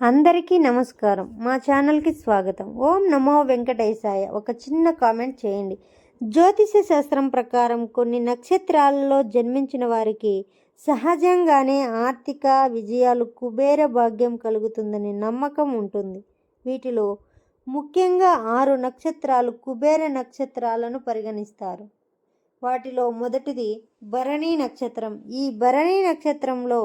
అందరికీ నమస్కారం. మా ఛానల్కి స్వాగతం. ఓం నమో వెంకటేశాయ. ఒక చిన్న కామెంట్ చేయండి. జ్యోతిష శాస్త్రం ప్రకారం కొన్ని నక్షత్రాలలో జన్మించిన వారికి సహజంగానే ఆర్థిక విజయాలు కుబేర భాగ్యం కలుగుతుందని నమ్మకం ఉంటుంది. వీటిలో ముఖ్యంగా ఆరు నక్షత్రాలు కుబేర నక్షత్రాలను పరిగణిస్తారు. వాటిలో మొదటిది భరణీ నక్షత్రం. ఈ భరణి నక్షత్రంలో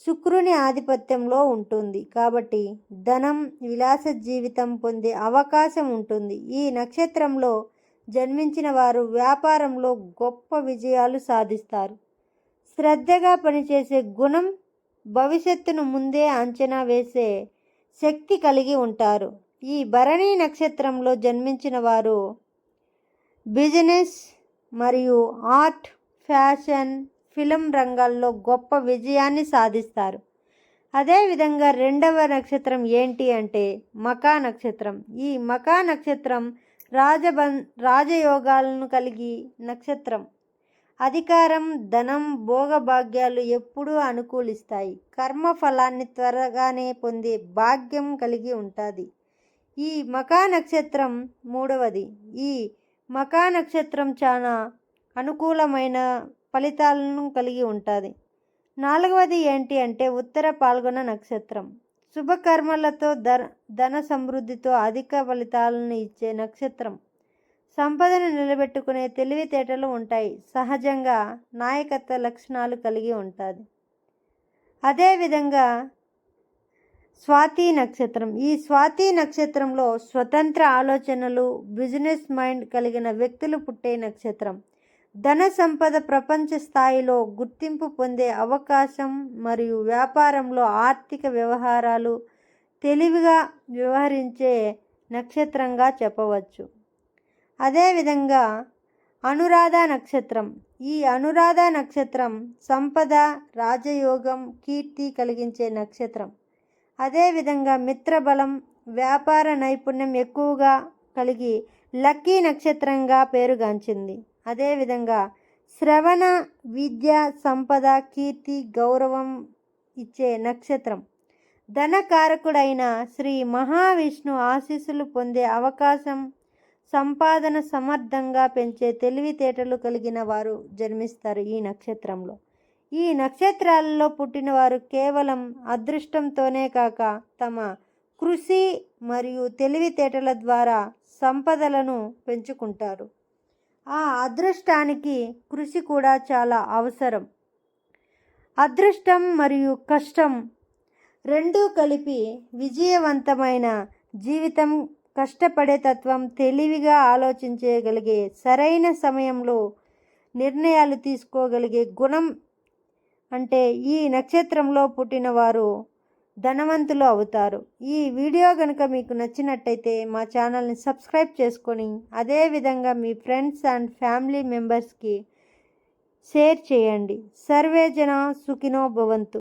శుక్రుని ఆధిపత్యంలో ఉంటుంది. కాబట్టి ధనం విలాస జీవితం పొందే అవకాశం ఉంటుంది. ఈ నక్షత్రంలో జన్మించిన వారు వ్యాపారంలో గొప్ప విజయాలు సాధిస్తారు. శ్రద్ధగా పనిచేసే గుణం భవిష్యత్తును ముందే అంచనా వేసే శక్తి కలిగి ఉంటారు. ఈ భరణి నక్షత్రంలో జన్మించిన వారు బిజినెస్ మరియు ఆర్ట్ ఫ్యాషన్ ఫిలం రంగాల్లో గొప్ప విజయాన్ని సాధిస్తారు. అదేవిధంగా రెండవ నక్షత్రం ఏంటి అంటే మకా నక్షత్రం. ఈ మకా నక్షత్రం రాజబన్ రాజయోగాలను కలిగి నక్షత్రం. అధికారం ధనం భోగభాగ్యాలు ఎప్పుడూ అనుకూలిస్తాయి. కర్మ ఫలాన్ని త్వరగానే పొందే భాగ్యం కలిగి ఉంటుంది. ఈ మకా నక్షత్రం మూడవది. ఈ మకా నక్షత్రం చాలా అనుకూలమైన ఫలితాలను కలిగి ఉంటుంది. నాలుగవది ఏంటి అంటే ఉత్తర పాల్గొన నక్షత్రం. శుభకర్మలతో ధన ధన సమృద్ధితో అధిక ఫలితాలను ఇచ్చే నక్షత్రం. సంపదను నిలబెట్టుకునే తెలివితేటలు ఉంటాయి. సహజంగా నాయకత్వ లక్షణాలు కలిగి ఉంటుంది. అదేవిధంగా స్వాతి నక్షత్రం. ఈ స్వాతి నక్షత్రంలో స్వతంత్ర ఆలోచనలు బిజినెస్ మైండ్ కలిగిన వ్యక్తులు పుట్టే నక్షత్రం. ధన సంపద ప్రపంచ స్థాయిలో గుర్తింపు పొందే అవకాశం మరియు వ్యాపారంలో ఆర్థిక వ్యవహారాలు తెలివిగా వ్యవహరించే నక్షత్రంగా చెప్పవచ్చు. అదేవిధంగా అనురాధ నక్షత్రం. ఈ అనురాధ నక్షత్రం సంపద రాజయోగం కీర్తి కలిగించే నక్షత్రం. అదేవిధంగా మిత్రబలం వ్యాపార నైపుణ్యం ఎక్కువగా కలిగి లక్కీ నక్షత్రంగా పేరుగాంచింది. అదేవిధంగా శ్రవణ విద్య సంపద కీర్తి గౌరవం ఇచ్చే నక్షత్రం. ధనకారకుడైన శ్రీ మహావిష్ణు ఆశీస్సులు పొందే అవకాశం సంపాదన సమర్థంగా పెంచే తెలివితేటలు కలిగిన వారు జన్మిస్తారు ఈ నక్షత్రంలో. ఈ నక్షత్రాలలో పుట్టినవారు కేవలం అదృష్టంతోనే కాక తమ కృషి మరియు తెలివితేటల ద్వారా సంపదలను పెంచుకుంటారు. ఆ అదృష్టానికి కృషి కూడా చాలా అవసరం. అదృష్టం మరియు కష్టం రెండూ కలిపి విజయవంతమైన జీవితం కష్టపడే తత్వం తెలివిగా ఆలోచించగలిగే సరైన సమయంలో నిర్ణయాలు తీసుకోగలిగే గుణం అంటే ఈ నక్షత్రంలో పుట్టిన వారు ధనవంతులు అవుతారు. ఈ వీడియో కనుక మీకు నచ్చినట్టయితే మా ఛానల్ని సబ్స్క్రైబ్ చేసుకొని అదేవిధంగా మీ ఫ్రెండ్స్ అండ్ ఫ్యామిలీ మెంబర్స్కి షేర్ చేయండి. సర్వేజన సుఖినో భవంతు.